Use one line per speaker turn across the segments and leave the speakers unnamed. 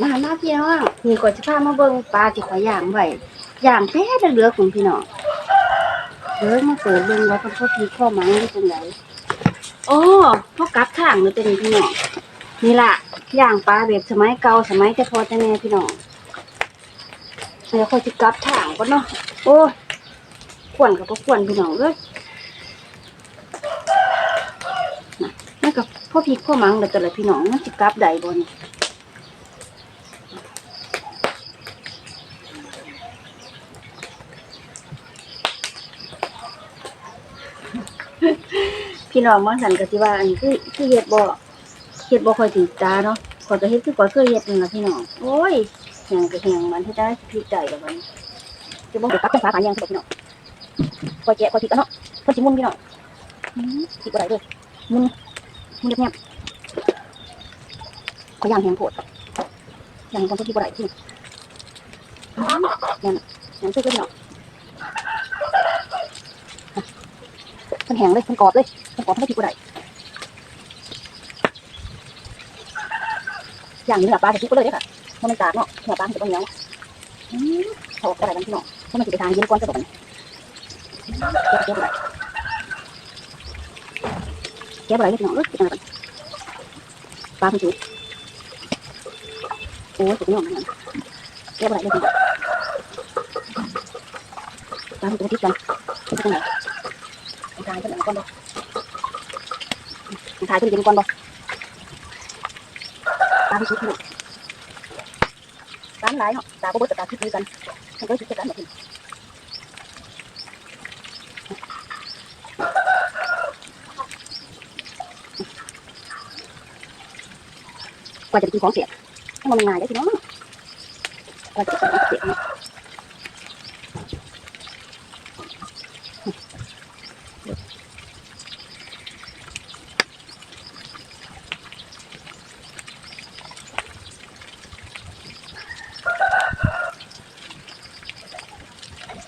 มามาพี่น้องนี่ก่อนจะพามาเบิ่งปลาที่เขาย่างไว้ย่างแท้เหลือของพี่น้องเด้อมาเปิดเบิ่งว่าเพิ่นเขาพีข้อหมังอยู่ตรงไหนโอ้เขากลับทางเลยตัวนี้พี่น้องนี่ล่ะย่างปลาแบบสมัยเก่าสมัยแต่พอแต่แม่พี่น้องเดี๋ยวเขาจะกลับทางก่อนเนาะโอ้ขวนกับบ่ขวนพี่น้องเอ้ยนั่นก็พ่อพีข้อมังแล้วแต่ละพี่น้องมันสิกลับใดบ่นี่ พี่น้องบางสันก็สิว่าอันนี้คือคือเฮ็ดบ่เฮ็ดบ่ค่อยถือตาเนาะขอยก็เฮ็ดคือก่อยเคยเฮ็ดนั่นล่ะพี่น้องโอ้ยแหงก็แหงมันเฮ็ดได้ผิดใจแล้วบันจะบ่ได้กลับจังสาขายังพี่น้องก่อยแกะก่อยผิดแล้วเนาะเพิ่นสิมุนพี่น้องผิดบ่ได้เด้อมุนมุนเรียขอยย่างแหงโพดย่างกันบ่ผิดบ่ได้พี่อืมนั่นนั่นคือพี่น้อง มันแห้งเลยมันกรอบเลยมันกรอบไม่ผิดบ่ได้อย่างนี้เนื้อปลาจะทุกไปเลยเด้อค่ะเพราะมันกาดเนาะเนื้อปลามันจะต้องเหนียวอืมเขาบอกอะไรกันพี่น้องเพราะมันจะไปทางเย็นก่อนจะบอกมันเก็บเก็บอะไรเก็บอะไรพี่น้องเออเก็บอะไรก่อนปลาเป็นจุดโอ้ยสุดยอดเหมือนกันเก็บอะไรเลยพี่น้องปลาเป็นจุดติดกัน เป็นตรงไหนทางขึ้นก่อนบ่ทางขึ้นเย็นก่อนบ่ตามชุดนี่ร้านหลายเนาะตาบ่เ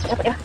起来回来